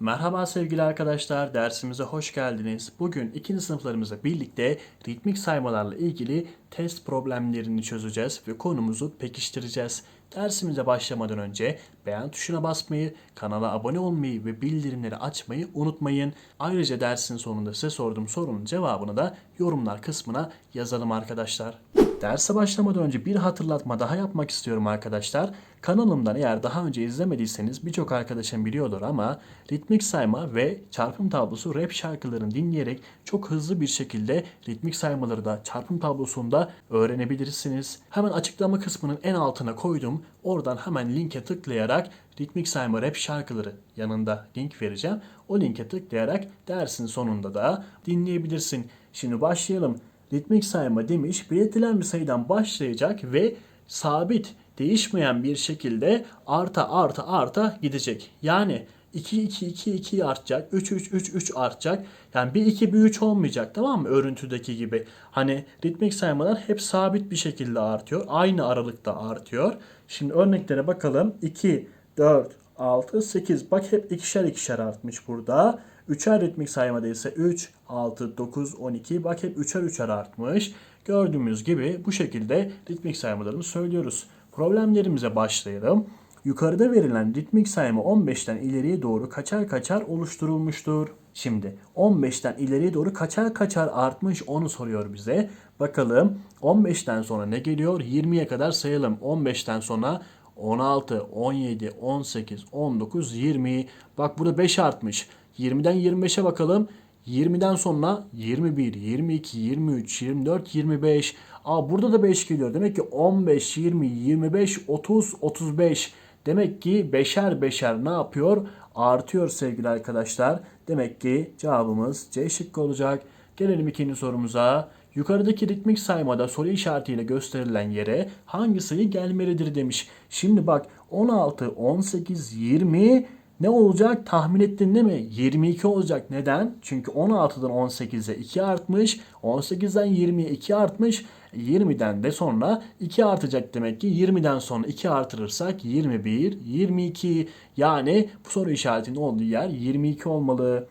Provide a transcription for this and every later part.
Merhaba sevgili arkadaşlar, dersimize hoş geldiniz. Bugün ikinci sınıflarımızla birlikte ritmik saymalarla ilgili test problemlerini çözeceğiz ve konumuzu pekiştireceğiz. Dersimize başlamadan önce beğen tuşuna basmayı, kanala abone olmayı ve bildirimleri açmayı unutmayın. Ayrıca dersin sonunda size sorduğum sorunun cevabını da yorumlar kısmına yazalım arkadaşlar. Derse başlamadan önce bir hatırlatma daha yapmak istiyorum arkadaşlar. Kanalımdan eğer daha önce izlemediyseniz birçok arkadaşım biliyordur ama ritmik sayma ve çarpım tablosu rap şarkılarını dinleyerek çok hızlı bir şekilde ritmik saymaları da çarpım tablosunda öğrenebilirsiniz. Hemen açıklama kısmının en altına koydum. Oradan hemen linke tıklayarak ritmik sayma rap şarkıları yanında link vereceğim. O linke tıklayarak dersin sonunda da dinleyebilirsin. Şimdi başlayalım. Ritmik sayma demiş belirtilen bir sayıdan başlayacak ve sabit değişmeyen bir şekilde arta arta arta gidecek. Yani 2 2 2 2 artacak. 3 3 3 3 artacak. Yani bir 2 bir 3 olmayacak tamam mı? Örüntüdeki gibi. Hani ritmik saymalar hep sabit bir şekilde artıyor. Aynı aralıkta artıyor. Şimdi örneklere bakalım. 2 4 6 8 bak hep ikişer ikişer artmış burada. Üçer ritmik saymada ise 3, 6, 9, 12 bak hep üçer üçer artmış. Gördüğümüz gibi bu şekilde ritmik saymalarını söylüyoruz. Problemlerimize başlayalım. Yukarıda verilen ritmik sayma 15'ten ileriye doğru kaçar kaçar oluşturulmuştur. Şimdi 15'ten ileriye doğru kaçar kaçar artmış onu soruyor bize. Bakalım 15'ten sonra ne geliyor? 20'ye kadar sayalım. 15'ten sonra 16, 17, 18, 19, 20. Bak burada 5 artmış. 20'den 25'e bakalım. 20'den sonra 21, 22, 23, 24, 25. Aa burada da 5 geliyor. Demek ki 15, 20, 25, 30, 35. Demek ki beşer beşer ne yapıyor? Artıyor sevgili arkadaşlar. Demek ki cevabımız C şıkkı olacak. Gelelim ikinci sorumuza. Yukarıdaki ritmik saymada soru işaretiyle gösterilen yere hangi sayı gelmelidir demiş. Şimdi bak 16, 18, 20 ne olacak tahmin ettin değil mi? 22 olacak. Neden? Çünkü 16'dan 18'e 2 artmış. 18'den 20'ye 2 artmış. 20'den de sonra 2 artacak demek ki 20'den sonra 2 artırırsak 21, 22 yani bu soru işaretinin olduğu yer 22 olmalı.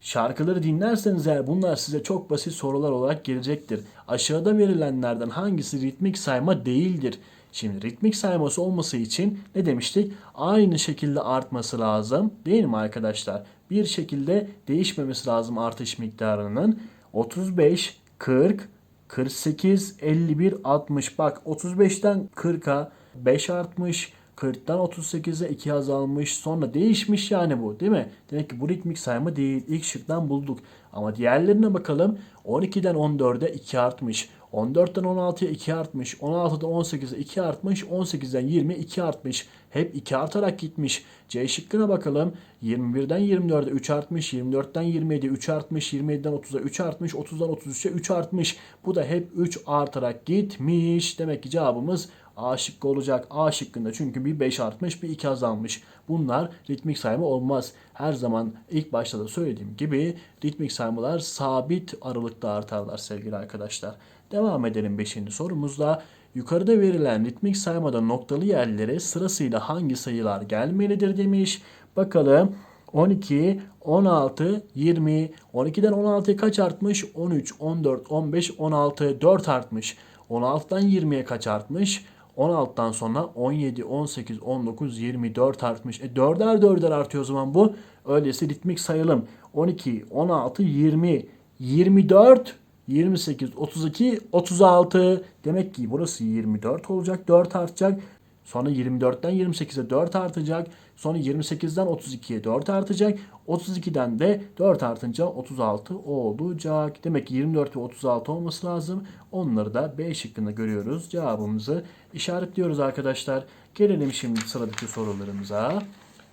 Şarkıları dinlerseniz eğer bunlar size çok basit sorular olarak gelecektir. Aşağıda verilenlerden hangisi ritmik sayma değildir? Şimdi ritmik sayması olması için ne demiştik? Aynı şekilde artması lazım. Değil mi arkadaşlar? Bir şekilde değişmemesi lazım artış miktarının. 35, 40, 48, 51, 60. Bak 35'ten 40'a 5 artmış. 40'tan 38'e 2 azalmış. Sonra değişmiş yani bu değil mi? Demek ki bu ritmik sayma değil. İlk şıktan bulduk. Ama diğerlerine bakalım. 12'den 14'e 2 artmış. 14'ten 16'ya 2 artmış. 16'dan 18'e 2 artmış. 18'den 20'ye 2 artmış. Hep 2 artarak gitmiş. C şıkkına bakalım. 21'den 24'e 3 artmış. 24'ten 27'ye 3 artmış. 27'den 30'a 3 artmış. 30'dan 33'e 3 artmış. Bu da hep 3 artarak gitmiş. Demek ki cevabımız A şıkkı olacak. A şıkkında çünkü bir 5 artmış bir 2 azalmış. Bunlar ritmik sayma olmaz. Her zaman ilk başta da söylediğim gibi ritmik saymalar sabit aralıkta artarlar sevgili arkadaşlar. Devam edelim 5. sorumuzda. Yukarıda verilen ritmik saymada noktalı yerlere sırasıyla hangi sayılar gelmelidir demiş. Bakalım 12, 16, 20. 12'den 16'ya kaç artmış? 13, 14, 15, 16, 4 artmış. 16'dan 20'ye kaç artmış? 16'dan sonra 17, 18, 19, 24 artmış. E 4'er 4'er artıyor o zaman bu. Öyleyse ritmik sayalım. 12, 16, 20, 24, 28, 32, 36. Demek ki burası 24 olacak. 4 artacak. Sonra 24'ten 28'e 4 artacak. Sonra 28'den 32'ye 4 artacak. 32'den de 4 artınca 36 olacak. Demek ki 24 ve 36 olması lazım. Onları da B şıkkında görüyoruz. Cevabımızı işaretliyoruz arkadaşlar. Gelelim şimdi sıradaki sorularımıza.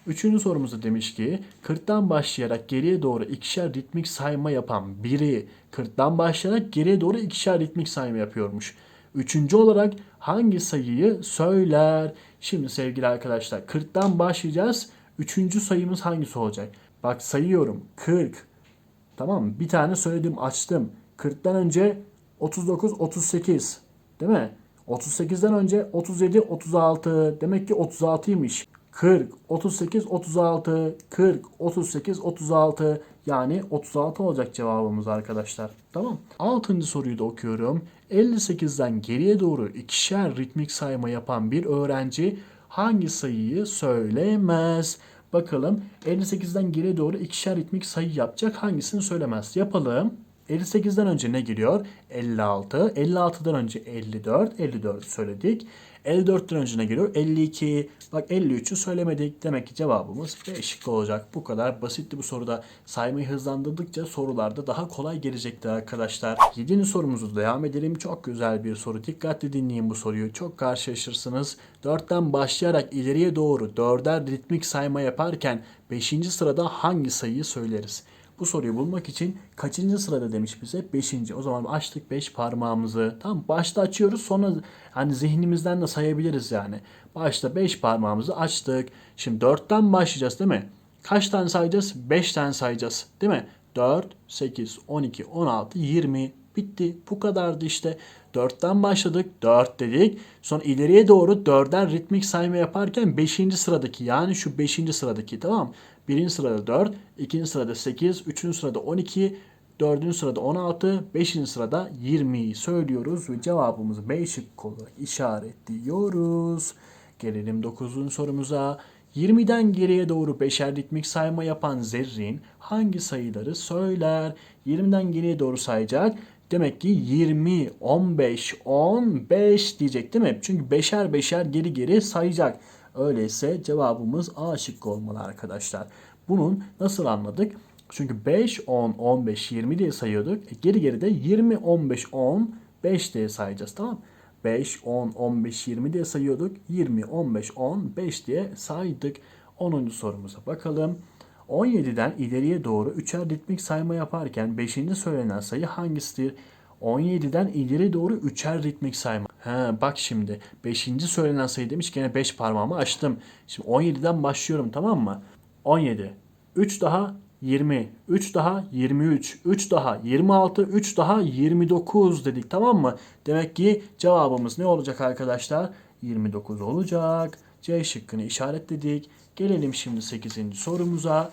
Üçüncü sorumuzda demiş ki 40'tan başlayarak geriye doğru ikişer ritmik sayma yapan biri 40'tan başlayarak geriye doğru ikişer ritmik sayma yapıyormuş. Üçüncü olarak hangi sayıyı söyler? Şimdi sevgili arkadaşlar 40'tan başlayacağız. Üçüncü sayımız hangisi olacak? Bak sayıyorum. 40. Tamam? Bir tane söyledim açtım. 40'tan önce 39, 38. Değil mi? 38'den önce 37, 36. Demek ki 36'ymış. 40, 38, 36, 40, 38, 36 yani 36 olacak cevabımız arkadaşlar. Tamam. Altıncı soruyu da okuyorum. 58'den geriye doğru ikişer ritmik sayma yapan bir öğrenci hangi sayıyı söylemez? Bakalım 58'den geriye doğru ikişer ritmik sayı yapacak hangisini söylemez? Yapalım. 58'den önce ne giriyor? 56. 56'dan önce 54. 54 söyledik. 54'ten önce ne geliyor? 52. Bak 53'ü söylemedik. Demek ki cevabımız B şıkkı olacak. Bu kadar basitti bu soruda. Saymayı hızlandırdıkça sorularda daha kolay gelecektir arkadaşlar. 7. sorumuzu devam edelim. Çok güzel bir soru. Dikkatli dinleyin bu soruyu. Çok karşılaşırsınız. 4'ten başlayarak ileriye doğru 4'er ritmik sayma yaparken 5. sırada hangi sayıyı söyleriz? Bu soruyu bulmak için kaçıncı sırada demiş bize? Beşinci. O zaman açtık beş parmağımızı. Tamam başta açıyoruz sonra hani zihnimizden de sayabiliriz yani. Başta beş parmağımızı açtık. Şimdi dörtten başlayacağız değil mi? Kaç tane sayacağız? Beş tane sayacağız. Değil mi? 4, 8, 12, 16, 20. Bitti. Bu kadardı işte. 4'ten başladık. 4 dedik. Sonra ileriye doğru 4'er ritmik sayma yaparken 5. sıradaki yani şu 5. sıradaki tamam. 1. sırada 4, 2. sırada 8, 3. sırada 12, 4. sırada 16, 5. sırada 20'yi söylüyoruz ve cevabımızı B şıkkı olarak işaretliyoruz. Gelelim 9. sorumuza. 20'den geriye doğru beşer ritmik sayma yapan Zerrin hangi sayıları söyler? 20'den geriye doğru sayacak. Demek ki 20, 15, 15 diyecek değil mi? Çünkü beşer beşer geri geri sayacak. Öyleyse cevabımız A şıkkı olmalı arkadaşlar. Bunun nasıl anladık? Çünkü 5, 10, 15, 20 diye sayıyorduk. E geri geri de 20, 15, 10, 5 diye sayacağız tamam mı? 5, 10, 15, 20 diye sayıyorduk. 20, 15, 10, 5 diye saydık. 10. sorumuza bakalım. 17'den ileriye doğru üçer ritmik sayma yaparken 5. söylenen sayı hangisidir? 17'den ileri doğru üçer ritmik sayma. He, bak şimdi 5. söylenen sayı demiş gene 5 parmağımı açtım. Şimdi 17'den başlıyorum tamam mı? 17. 3 daha 20, 3 daha 23, 3 daha 26, 3 daha 29 dedik tamam mı? Demek ki cevabımız ne olacak arkadaşlar? 29 olacak. C şıkkını işaretledik. Gelelim şimdi 8. sorumuza.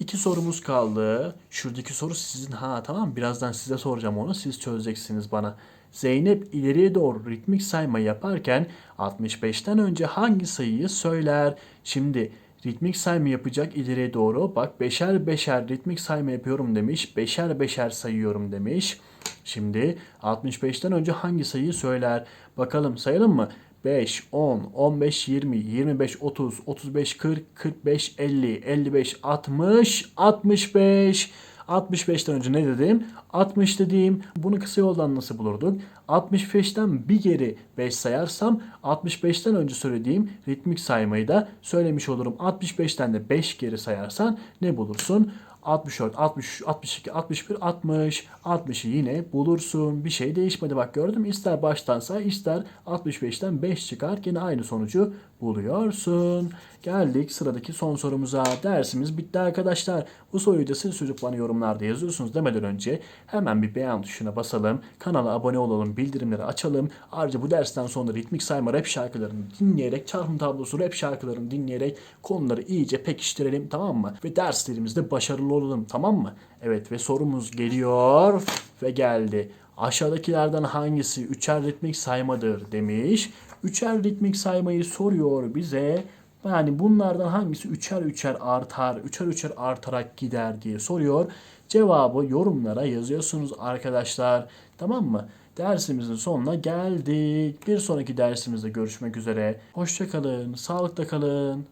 İki sorumuz kaldı. Şuradaki soru sizin. Ha tamam birazdan size soracağım onu. Siz çözeceksiniz bana. Zeynep ileriye doğru ritmik sayma yaparken 65'ten önce hangi sayıyı söyler? Şimdi ritmik sayma yapacak ileriye doğru. Bak beşer beşer ritmik sayma yapıyorum demiş. Beşer beşer sayıyorum demiş. Şimdi 65'ten önce hangi sayıyı söyler? Bakalım sayalım mı? 5, 10, 15, 20, 25, 30, 35, 40, 45, 50, 55, 60, 65. 65'ten önce ne dedim? 60 dediğim. Bunu kısa yoldan nasıl bulurduk? 65'ten bir geri 5 sayarsam 65'ten önce söylediğim ritmik saymayı da söylemiş olurum. 65'ten de 5 geri sayarsan ne bulursun? 64, 60, 62, 61, 60. 60'ı yine bulursun. Bir şey değişmedi bak gördün mü? İster baştan say ister 65'ten 5 çıkar. Yine aynı sonucu buluyorsun. Geldik sıradaki son sorumuza. Dersimiz bitti arkadaşlar. Bu soruyu da siz çocuk bana yorumlarda yazıyorsunuz demeden önce hemen bir beğen tuşuna basalım. Kanala abone olalım, bildirimleri açalım. Ayrıca bu dersten sonra ritmik sayma rap şarkılarını dinleyerek, çarpım tablosu rap şarkılarını dinleyerek konuları iyice pekiştirelim tamam mı? Ve derslerimizde başarılı olalım tamam mı? Evet ve sorumuz geliyor ve geldi. Aşağıdakilerden hangisi üçer ritmik saymadır demiş. Üçer ritmik saymayı soruyor bize. Yani bunlardan hangisi üçer üçer artar, üçer üçer artarak gider diye soruyor. Cevabı yorumlara yazıyorsunuz arkadaşlar. Tamam mı? Dersimizin sonuna geldik. Bir sonraki dersimizde görüşmek üzere. Hoşçakalın, sağlıkla kalın.